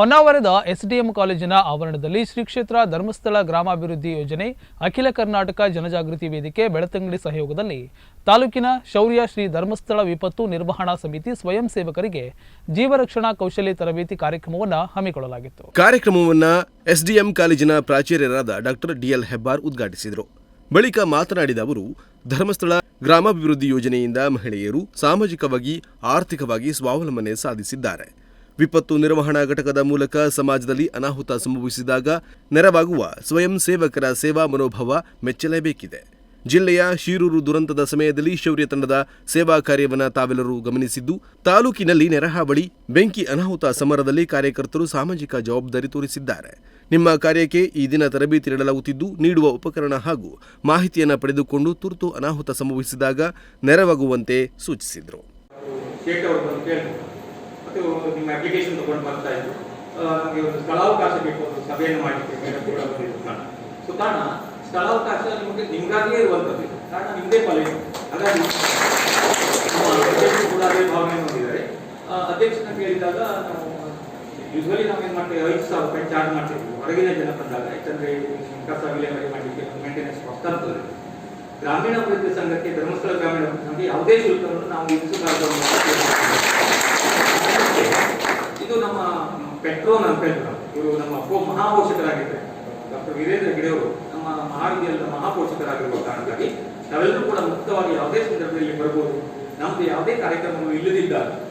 ಹೊನ್ನಾವರದ SDM ಕಾಲೇಜಿನ ಆವರಣದಲ್ಲಿ ಶ್ರೀ ಕ್ಷೇತ್ರ ಧರ್ಮಸ್ಥಳ ಗ್ರಾಮಾಭಿವೃದ್ಧಿ ಯೋಜನೆ, ಅಖಿಲ ಕರ್ನಾಟಕ ಜನಜಾಗೃತಿ ವೇದಿಕೆ ಬೆಳತಂಗಡಿ ಸಹಯೋಗದಲ್ಲಿ ತಾಲೂಕಿನ ಶೌರ್ಯ ಶ್ರೀ ಧರ್ಮಸ್ಥಳ ವಿಪತ್ತು ನಿರ್ವಹಣಾ ಸಮಿತಿ ಸ್ವಯಂ ಸೇವಕರಿಗೆ ಜೀವರಕ್ಷಣಾ ಕೌಶಲ್ಯ ತರಬೇತಿ ಕಾರ್ಯಕ್ರಮವನ್ನು ಹಮ್ಮಿಕೊಳ್ಳಲಾಗಿತ್ತು. ಕಾರ್ಯಕ್ರಮವನ್ನು ಎಸ್ಡಿಎಂ ಕಾಲೇಜಿನ ಪ್ರಾಚಾರ್ಯರಾದ ಡಾಕ್ಟರ್ ಡಿಎಲ್ ಹೆಬ್ಬಾರ್ ಉದ್ಘಾಟಿಸಿದರು. ಬಳಿಕ ಮಾತನಾಡಿದ ಅವರು, ಧರ್ಮಸ್ಥಳ ಗ್ರಾಮಾಭಿವೃದ್ಧಿ ಯೋಜನೆಯಿಂದ ಮಹಿಳೆಯರು ಸಾಮಾಜಿಕವಾಗಿ, ಆರ್ಥಿಕವಾಗಿ ಸ್ವಾವಲಂಬನೆ ಸಾಧಿಸಿದ್ದಾರೆ. ವಿಪತ್ತು ನಿರ್ವಹಣಾ ಘಟಕದ ಮೂಲಕ ಸಮಾಜದಲ್ಲಿ ಅನಾಹುತ ಸಂಭವಿಸಿದಾಗ ನೆರವಾಗುವ ಸ್ವಯಂ ಸೇವಕರ ಸೇವಾ ಮನೋಭಾವ ಮೆಚ್ಚಲೇಬೇಕಿದೆ. ಜಿಲ್ಲೆಯ ಶಿರೂರು ದುರಂತದ ಸಮಯದಲ್ಲಿ ಶೌರ್ಯ ತಂಡದ ಸೇವಾ ಕಾರ್ಯವನ್ನು ತಾವೆಲ್ಲರೂ ಗಮನಿಸಿದ್ದು, ತಾಲೂಕಿನಲ್ಲಿ ನೆರಹಾವಳಿ, ಬೆಂಕಿ ಅನಾಹುತ ಸಮರದಲ್ಲಿ ಕಾರ್ಯಕರ್ತರು ಸಾಮಾಜಿಕ ಜವಾಬ್ದಾರಿ ತೋರಿಸಿದ್ದಾರೆ. ನಿಮ್ಮ ಕಾರ್ಯಕ್ಕೆ ಈ ದಿನ ತರಬೇತಿ ನೀಡಲಾಗುತ್ತಿದ್ದು, ನೀಡುವ ಉಪಕರಣ ಹಾಗೂ ಮಾಹಿತಿಯನ್ನು ಪಡೆದುಕೊಂಡು ತುರ್ತು ಅನಾಹುತ ಸಂಭವಿಸಿದಾಗ ನೆರವಾಗುವಂತೆ ಸೂಚಿಸಿದರು. ಮತ್ತು ನಿಮ್ಮ ಅಪ್ಲಿಕೇಶನ್ ತಗೊಂಡು ಬರ್ತಾ ಇದ್ರು. ನಮಗೆ ಒಂದು ಸ್ಥಳಾವಕಾಶ ಬೇಕು ಒಂದು ಸಭೆಯನ್ನು ಮಾಡಲಿಕ್ಕೆ ಕಾರಣ. ಸೊ ಕಾರಣ, ಸ್ಥಳಾವಕಾಶ ನಿಮಗೆ ನಿಮ್ಗಾಗಲೇ ಇರುವಂಥದ್ದು. ಕಾರಣ ನಿಮ್ಮದೇ ಕಾಲೇಜು ಹಾಗಾಗಿ ಕೂಡ ಅದೇ ಭಾವನೆ ಹೊಂದಿದ್ದಾರೆ. ಅಧ್ಯಕ್ಷನ ಕೇಳಿದಾಗ ನಾವು ಯೂಶ್ವಲಿ ನಾವು ಏನು ಮಾಡ್ತೇವೆ, ಐದು ಸಾವಿರ ರೂಪಾಯಿ ಚಾರ್ಜ್ ಮಾಡ್ತಿದ್ವಿ. ಹೊರಗಿನ ಜನ ಬಂದಾಗ. ಯಾಕಂದ್ರೆ ಕಸ ವಿಲೇವಾರಿ ಮಾಡಲಿಕ್ಕೆ ಮೇಂಟೆನೆನ್ಸ್ ಕಾಸ್ಟ್ ಆಗ್ತದೆ. ಗ್ರಾಮೀಣ ಅಭಿವೃದ್ಧಿ ಸಂಘಕ್ಕೆ, ಧರ್ಮಸ್ಥಳ ಗ್ರಾಮೀಣ ಅಭಿವೃದ್ಧಿ ಯಾವುದೇ ಶುಲ್ಕವನ್ನು ನಾವು ವಿಧಿಸಬಾರದು ಇದು ನಮ್ಮ ಅಂತ ಹೇಳ್ತಾರೆ ಇವರು ನಮ್ಮ ಮಹಾಪೋಷಕರಾಗಿದ್ದಾರೆ ಡಾಕ್ಟರ್ ವೀರೇಂದ್ರ ಹೆಗಡೆಯವರು ನಮ್ಮ ಮಹಾವಿದ್ಯಾಲಯದ ಮಹಾಪೋಷಕರಾಗಿರುವ ಕಾರಣಕ್ಕಾಗಿ ನಾವೆಲ್ಲರೂ ಕೂಡ ಮುಕ್ತವಾಗಿ ಯಾವುದೇ ಸಂದರ್ಭದಲ್ಲಿ ಬರಬಹುದು ನಮ್ದು ಯಾವುದೇ ಕಾರ್ಯಕ್ರಮಗಳು ಇಲ್ಲದಿದ್ದ ನಿಮಗೆ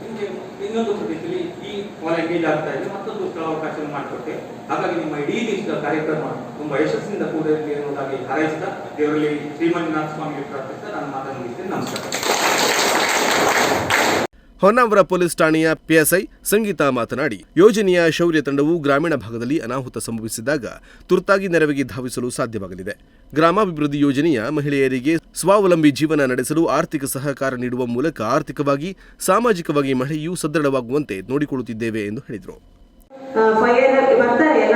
ಇನ್ನೊಂದು ಪ್ರದೇಶದಲ್ಲಿ ಈ ಎಂಗೇಜ್ ಆಗ್ತಾ ಇದೆ, ಮತ್ತೊಂದು ಸ್ಥಳಾವಕಾಶ ಮಾಡಿಕೊಟ್ಟೆ. ಹಾಗಾಗಿ ನಿಮ್ಮ ಇಡೀ ದೇಶದ ಕಾರ್ಯಕ್ರಮ ತುಂಬಾ ಯಶಸ್ಸಿನಿಂದ ಕೂಡಲಿ ಎನ್ನುವುದಾಗಿ ಹಾರೈಸಿದ ದೇವರಲ್ಲಿ ಶ್ರೀಮಂತನಾಥ ಸ್ವಾಮಿ ಪ್ರಾರ್ಥಿಸ್ತಾ ನಾನು ಮಾತನಾಡಿದ್ದೇನೆ. ನಮಸ್ಕಾರ. ಹೊನ್ನಾವರ ಪೊಲೀಸ್ ಠಾಣೆಯ ಪಿಎಸ್ಐ ಸಂಗೀತಾ ಮಾತನಾಡಿ, ಯೋಜನೆಯ ಶೌರ್ಯ ತಂಡವು ಗ್ರಾಮೀಣ ಭಾಗದಲ್ಲಿ ಅನಾಹುತ ಸಂಭವಿಸಿದಾಗ ತುರ್ತಾಗಿ ನೆರವಿಗೆ ಧಾವಿಸಲು ಸಾಧ್ಯವಾಗಲಿದೆ. ಗ್ರಾಮಾಭಿವೃದ್ಧಿ ಯೋಜನೆಯ ಮಹಿಳೆಯರಿಗೆ ಸ್ವಾವಲಂಬಿ ಜೀವನ ನಡೆಸಲು ಆರ್ಥಿಕ ಸಹಕಾರ ನೀಡುವ ಮೂಲಕ ಆರ್ಥಿಕವಾಗಿ, ಸಾಮಾಜಿಕವಾಗಿ ಮಹಿಳೆಯು ಸದೃಢವಾಗುವಂತೆ ನೋಡಿಕೊಳ್ಳುತ್ತಿದ್ದೇವೆ ಎಂದು ಹೇಳಿದರು. ಬರ್ತಾರೆ, ಎಲ್ಲ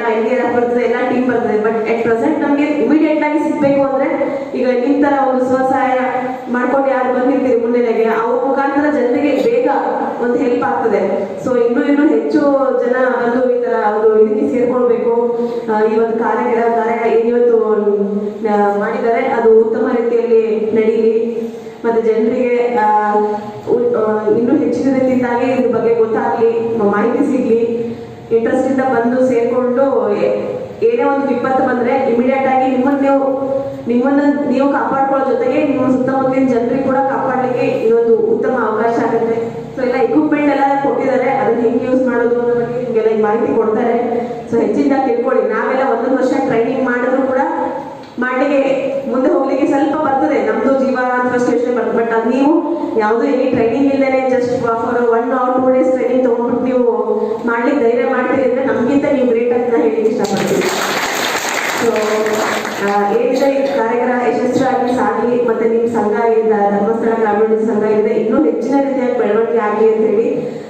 ಎಲ್ಲ ಟೀಮ್ ಬರ್ತದೆ ಬಟ್ ಅಟ್ ಪ್ರೆಸೆಂಟ್ ನಮಗೆ ಇಮಿಡಿಯೇಟ್ ಆಗಿ ಸಿಗ್ಬೇಕು ಅಂದ್ರೆ ಈಗ ನಿಮ್ ತರ ಒಂದು ಸ್ವಸಹಾಯ ಮಾಡ್ಕೊಂಡು ಯಾರು ಬಂದಿರ್ತೀರಿ ಮುನ್ನೆಲೆಗೆ ಅವ್ರ ಮುಖಾಂತರ ಜನರಿಗೆ ಬೇಗ ಒಂದು ಹೆಲ್ಪ್ ಆಗ್ತದೆ ಸೊ ಇನ್ನೂ ಹೆಚ್ಚು ಜನ ಬಂದು ಈ ತರ ಒಂದು ಇದಕ್ಕೆ ಸೇರ್ಕೊಳ್ಬೇಕು. ಈ ಒಂದು ಕಾರ್ಯ ಕಾರ್ಯ ಏನಿವತ್ತು ಆ, ಮಾಡಿದ್ದಾರೆ. ಅದು ಉತ್ತಮ ರೀತಿಯಲ್ಲಿ ನಡೀಲಿ. ಮತ್ತೆ ಜನರಿಗೆ ಇನ್ನೂ ಹೆಚ್ಚಿನ ರೀತಿಯಿಂದಾಗಿ ಇದ್ರ ಬಗ್ಗೆ ಗೊತ್ತಾಗ್ಲಿ ಮಾಹಿತಿ ಸಿಗ್ಲಿ. ಇಂಟ್ರೆಸ್ಟ್ ಇಂದ ಬಂದು ಸೇರ್ಕೊಂಡು ಏನೇ ಒಂದು ವಿಪತ್ತು ಬಂದ್ರೆ ಇಮಿಡಿಯೇಟ್ ಆಗಿ ನಿಮ್ಮನ್ನ ನೀವು ನಿಮ್ಮನ್ನ ನೀವು ಕಾಪಾಡ್ಕೊಳ್ಳೋ ಜೊತೆಗೆ ನಿಮ್ಮ ಸುತ್ತಮುತ್ತಲಿನ ಜನರಿಗೆ ಕೂಡ ಕಾಪಾಡ್ಲಿಕ್ಕೆ ಇದೊಂದು ಉತ್ತಮ ಅವಕಾಶ ಆಗುತ್ತೆ. ಸೊ ಎಲ್ಲ ಎಕ್ವಿಪ್ಮೆಂಟ್ ಎಲ್ಲ ಕೊಟ್ಟಿದ್ದಾರೆ ಅದನ್ನ ಹೆಂಗೆ ಯೂಸ್ ಮಾಡೋದು ಅನ್ನೋ ಬಗ್ಗೆ ನಿಮ್ಗೆಲ್ಲ ಈ ಮಾಹಿತಿ ಕೊಡ್ತಾರೆ. ಸೊ ಹೆಚ್ಚಿನ ತಿಳ್ಕೊಳ್ಳಿ. ನಾವೆಲ್ಲ ಒಂದೊಂದು ವರ್ಷ ಟ್ರೈನಿಂಗ್ ಮಾಡಿದ್ರು ಕೂಡ ಮಾಡ್ಲಿಕ್ಕೆ ಮುಂದೆ ಹೋಗ್ಲಿಕ್ಕೆ ಸ್ವಲ್ಪ ಬರ್ತದೆ. ನಮ್ದು ಜೀವ ಫಸ್ಟ್ ಯೋಚನೆ ಬರ್ತದೆ ಬಟ್ ಅದು ನೀವು ಯಾವುದೋ ಎನಿ ಟ್ರೈನಿಂಗ್ ಇಲ್ಲದೆ just for one or two days training ತಗೊಂಡ್ಬಿಟ್ಟು ನೀವು ಮಾಡ್ಲಿಕ್ಕೆ ಧೈರ್ಯ ಮಾಡ್ತೀರಿ ಅಂದ್ರೆ ನಮ್ಗಿಂತ ನೀವು ಗ್ರೇಟ್ ಅಂತ ಹೇಳಿ ಇಷ್ಟಪಡ್ತೀವಿ ಸೊ ಏನಿದೆ? ಈ ಕಾರ್ಯಕ್ರಮ ಯಶಸ್ವಿಯಾಗಿ ಸಾಗಲಿ ಮತ್ತೆ ನಿಮ್ಮ ಸಂಘ ಇಂದ, ಧರ್ಮಸ್ಥಳ ಗ್ರಾಮೀಣ ಸಂಘ ಇದೆ, ಇನ್ನೂ ಹೆಚ್ಚಿನ ರೀತಿಯಾಗಿ ಬೆಳವಣಿಗೆ ಆಗಲಿ ಅಂತ ಹೇಳಿ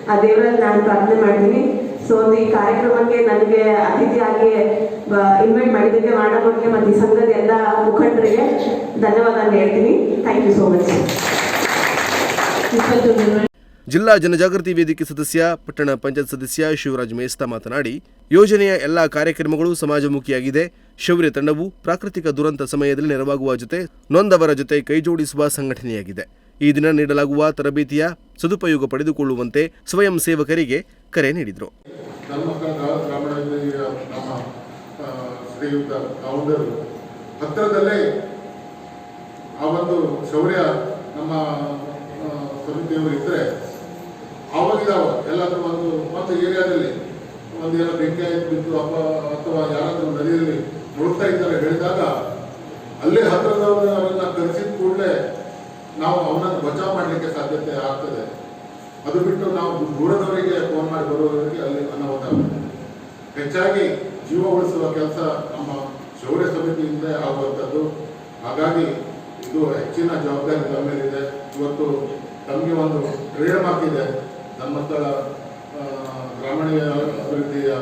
ಆ ದೇವರಲ್ಲಿ ನಾನು ಪ್ರಾರ್ಥನೆ ಮಾಡ್ತೀನಿ. ಸೊ ಒಂದು ಈ ಕಾರ್ಯಕ್ರಮಕ್ಕೆ ನನಗೆ ಅತಿಥಿಯಾಗಿ ಇನ್ವೈಟ್ ಮಾಡಿದ್ದಕ್ಕೆ ಮಾಡೋಕ್ಕೆ ಮತ್ತು ಈ ಸಂಘದ ಎಲ್ಲ ಮುಖಂಡರಿಗೆ ಧನ್ಯವಾದ ಹೇಳ್ತೀನಿ. ಥ್ಯಾಂಕ್ ಯು ಸೋ ಮಚ್ ಜಿಲ್ಲಾ ಜನಜಾಗೃತಿ ವೇದಿಕೆ ಸದಸ್ಯ, ಪಟ್ಟಣ ಪಂಚಾಯತ್ ಸದಸ್ಯ ಶಿವರಾಜ್ ಮೇಸ್ತಾ ಮಾತನಾಡಿ, ಯೋಜನೆಯ ಎಲ್ಲ ಕಾರ್ಯಕ್ರಮಗಳು ಸಮಾಜಮುಖಿಯಾಗಿದೆ. ಶೌರ್ಯ ತಂಡವು ಪ್ರಾಕೃತಿಕ ದುರಂತ ಸಮಯದಲ್ಲಿ ನೆರವಾಗುವ ಜೊತೆ ನೊಂದವರ ಜೊತೆ ಕೈಜೋಡಿಸುವ ಸಂಘಟನೆಯಾಗಿದೆ. ಈ ದಿನ ನೀಡಲಾಗುವ ತರಬೇತಿಯ ಸದುಪಯೋಗ ಪಡೆದುಕೊಳ್ಳುವಂತೆ ಸ್ವಯಂ ಸೇವಕರಿಗೆ ಕರೆ ನೀಡಿದರು. ಹತ್ತಿರದಲ್ಲೇ ಆ ಒಂದು ಶೌರ್ಯ ನಮ್ಮ ಸಮಿತಿಯವರು ಇದ್ದರೆ ಆವಾಗಿದಾವ ಎಲ್ಲಾದ್ರೂ ಒಂದು ಒಂದು ಏರಿಯಾದಲ್ಲಿ ಒಂದು ಏನೋ ಬೆಂಕಿ ಆಯ್ತು ಅಪ್ಪ, ಅಥವಾ ಯಾರಾದರೂ ನದಿಯಲ್ಲಿ ಮುಳುಗ್ತಾ ಇದ್ದಾರೆ ಹೇಳಿದಾಗ, ಅಲ್ಲೇ ಹತ್ತಿರದವರನ್ನ ಕರೆಸಿದ ಕೂಡಲೇ ನಾವು ಅವನನ್ನು ಬಚಾವ್ ಮಾಡಲಿಕ್ಕೆ ಸಾಧ್ಯತೆ ಆಗ್ತದೆ. ಅದು ಬಿಟ್ಟು ನಾವು ದೂರದವರಿಗೆ ಫೋನ್ ಮಾಡಿ ಬರುವವರಿಗೆ ಅಲ್ಲಿ ಅನಾಹುತ ಆಗುತ್ತೆ. ಹೆಚ್ಚಾಗಿ ಜೀವ ಉಳಿಸುವ ಕೆಲಸ ನಮ್ಮ ಶೌರ್ಯ ಸಮಿತಿಯಿಂದ ಆಗುವಂಥದ್ದು. ಹಾಗಾಗಿ ಇದು ಹೆಚ್ಚಿನ ಜವಾಬ್ದಾರಿ ನಮ್ಮ ಮೇಲಿದೆ. ಇವತ್ತು ತಮಗೆ ಒಂದು ಟ್ರೇಡ್ ಮಾರ್ಕ್ ಇದೆ. ಧರ್ಮಸ್ಥಳ ಗ್ರಾಮೀಣ ಅಭಿವೃದ್ಧಿಯ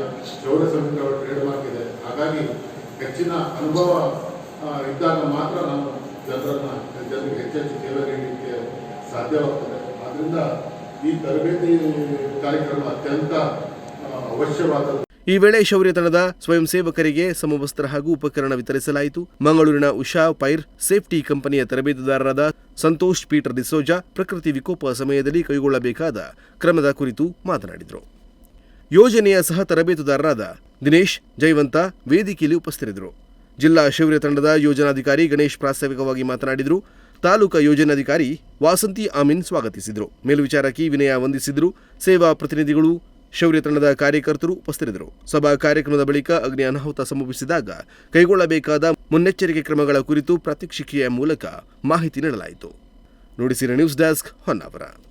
ಶೌರ್ಯ ಸಮಿತಿಯ ಟ್ರೇಡ್ ಮಾರ್ಕ್ ಇದೆ ಹಾಗಾಗಿ ಹೆಚ್ಚಿನ ಅನುಭವ ಇದ್ದಾಗ ಮಾತ್ರ ನಾವು ಜನರನ್ನ ಜನರಿಗೆ ಹೆಚ್ಚೆಚ್ಚು ಸೇವೆ ನೀಡಲಿಕ್ಕೆ ಸಾಧ್ಯವಾಗ್ತದೆ. ಆದ್ದರಿಂದ ಈ ತರಬೇತಿ ಕಾರ್ಯಕ್ರಮ ಅತ್ಯಂತ ಅವಶ್ಯವಾದದ್ದು. ಈ ವೇಳೆ ಶೌರ್ಯ ತಂಡದ ಸ್ವಯಂ ಸೇವಕರಿಗೆ ಸಮವಸ್ತ್ರ ಹಾಗೂ ಉಪಕರಣ ವಿತರಿಸಲಾಯಿತು. ಮಂಗಳೂರಿನ ಉಷಾ ಪೈರ್ ಸೇಫ್ಟಿ ಕಂಪನಿಯ ತರಬೇತುದಾರರಾದ ಸಂತೋಷ್ ಪೀಟರ್ ಡಿಸೋಜಾ ಪ್ರಕೃತಿ ವಿಕೋಪ ಸಮಯದಲ್ಲಿ ಕೈಗೊಳ್ಳಬೇಕಾದ ಕ್ರಮದ ಕುರಿತು ಮಾತನಾಡಿದರು. ಯೋಜನೆಯ ಸಹ ತರಬೇತುದಾರರಾದ ದಿನೇಶ್ ಜೈವಂತ ವೇದಿಕೆಯಲ್ಲಿ ಉಪಸ್ಥಿತರಿದ್ದರು. ಜಿಲ್ಲಾ ಶೌರ್ಯ ತಂಡದ ಯೋಜನಾಧಿಕಾರಿ ಗಣೇಶ್ ಪ್ರಾಸ್ತಾವಿಕವಾಗಿ ಮಾತನಾಡಿದರು. ತಾಲೂಕಾ ಯೋಜನಾಧಿಕಾರಿ ವಾಸಂತಿ ಆಮಿನ್ ಸ್ವಾಗತಿಸಿದರು. ಮೇಲ್ವಿಚಾರಕಿ ವಿನಯ ವಂದಿಸಿದರು. ಸೇವಾ ಪ್ರತಿನಿಧಿಗಳು, ಶೌರ್ಯ ತಂಡದ ಕಾರ್ಯಕರ್ತರು ಉಪಸ್ಥಿತರಿದ್ದರು. ಸಭಾ ಕಾರ್ಯಕ್ರಮದ ಬಳಿಕ ಅಗ್ನಿ ಅನಾಹುತ ಸಂಭವಿಸಿದಾಗ ಕೈಗೊಳ್ಳಬೇಕಾದ ಮುನ್ನೆಚ್ಚರಿಕೆ ಕ್ರಮಗಳ ಕುರಿತು ಪ್ರಾತ್ಯಕ್ಷಿಕೆಯ ಮೂಲಕ ಮಾಹಿತಿ ನೀಡಲಾಯಿತು. ನುಡಿಸಿರ ನ್ಯೂಸ್ ಡೆಸ್ಕ್ ಹೊನ್ನಾವರ.